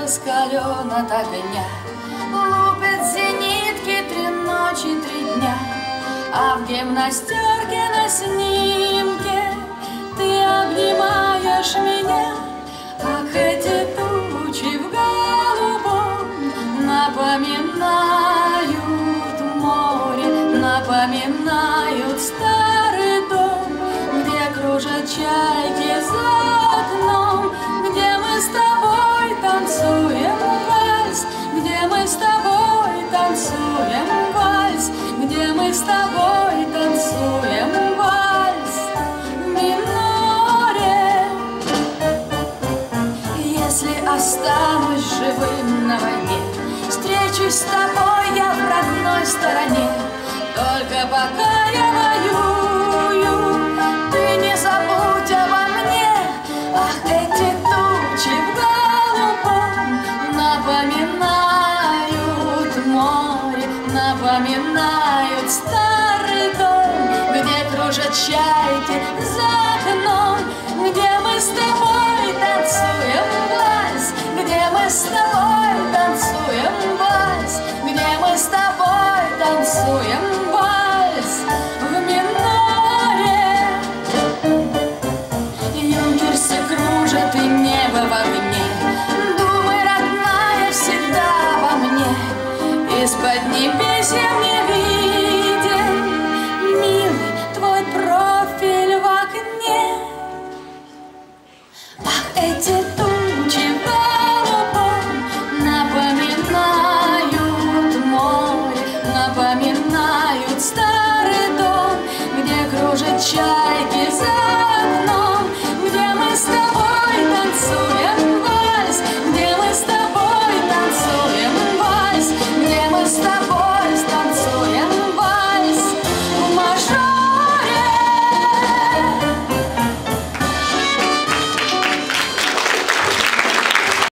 раскален от огня. Лупят зенитки три ночи, три дня. А в гимнастерке на снимке Ты обнимаешь меня. Как эти тучи в голубом Напоминают море Напоминают старый дом Где кружат чайки Если останусь живым на войне. Встречусь с тобой я в родной стороне. Только пока я воюю Ты не забудь обо мне. Ах, эти тучи в голубом Напоминают с тобой танцуем вальс. Где мы с тобой танцуем вальс? В миноре. Юнкерсы кружат и небо в огне Думай, родная, всегда во мне. Из-под я мне виден